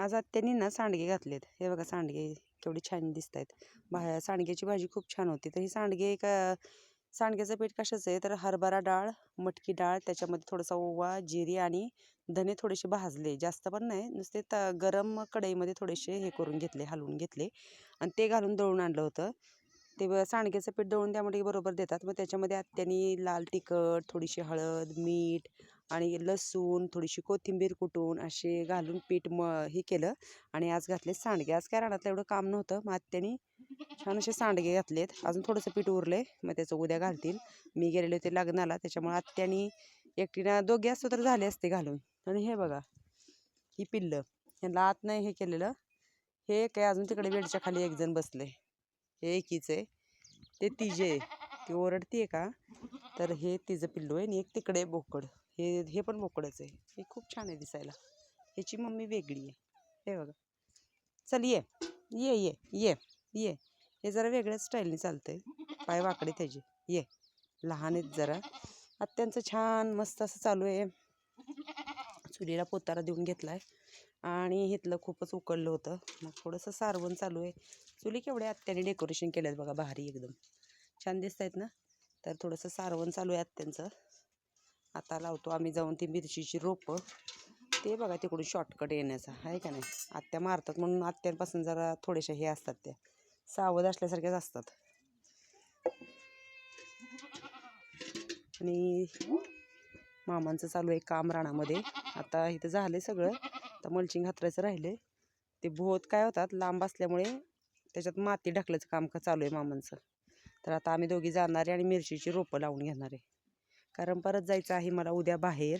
आज आत्यानी ना सांडगे घातलेत. हे बघा सांडगे केवढे छान दिसत आहेत बा सांडग्याची भाजी खूप छान होती. तर ही सांडगे का सांडग्याचं पीठ कशाचं आहे? तर हरभरा डाळ मटकी डाळ त्याच्यामध्ये थोडासा ओवा जिरी आणि धने थोडेसे भाजले. जास्त पण नाही. नुसते त गरम कढईमध्ये थोडेसे हे करून घेतले हलवून घेतले. आणि ते घालून दळून आणलं होतं. ते सांडग्याचं पीठ दळून त्यामध्ये बरोबर देतात. मग त्याच्यामध्ये आत्यानी लाल तिखट थोडीशी हळद मीठ आणि लसूण थोडीशी कोथिंबीर कुटून असे घालून पीठ म हे केलं आणि आज घातले सांडगे. आज काय रानातलं एवढं काम नव्हतं. मग आत्यानी छान असे सांडगे घातलेत. अजून थोडंसं पीठ उरले मग त्याचं उद्या घालतील. मी गेलेले होते लग्नाला. त्याच्यामुळे आत्याने एकटीनं दोघे असतो तर झाले असते घालून. आणि हे बघा ही पिल्लं. ह्यांना आत नाही हे केलेलं. हे काय अजून तिकडे बेडच्या खाली एक जण बसले. हे एकीच आहे. ते तिजे आहे. ती आहे का? तर हे तिचं पिल्लू आहे आणि एक तिकडे बोकड. हे हे पण मोकळंच आहे. हे खूप छान आहे दिसायला. ह्याची मम्मी वेगळी आहे. हे बघा. चल ये. ये ये. ये. ये. हे जरा वेगळ्याच स्टाईलने चालतंय. पाय वाकडे त्याचे. ये. लहान आहेत जरा. आत्यांचं छान मस्त असं चालू आहे. चुलीला पोतारा देऊन घेतला आहे आणि इथलं खूपच उकळलं होतं. मग थोडंसं सारवण चालू आहे. चुली केवढे आत्याने डेकोरेशन केलं बघा. भारी एकदम. छान दिसत आहेत ना? तर थोडंसं सारवण चालू आहे आत्यांचं. आता लावतो. आम्ही जाऊन ती मिरचीची रोपं. ते बघा तिकडून शॉर्टकट येण्याचा. आहे का नाही? आत्या मारतात म्हणून आत्यांपासून जरा थोडेशा हे असतात त्या. सावध असल्यासारख्याच असतात. आणि मामांचं चालू आहे काम रानामध्ये. आता इथं झालं आहे सगळं. आता मल्चिंग हातरायचं राहिले ते भोत काय होतात? लांब असल्यामुळे त्याच्यात माती ढकलायचं काम का चालू आहे मामांचं. तर आता आम्ही दोघी जाणार आहे आणि मिरचीची रोपं लावून घेणार आहे. कारण परत जायचं आहे मला उद्या बाहेर.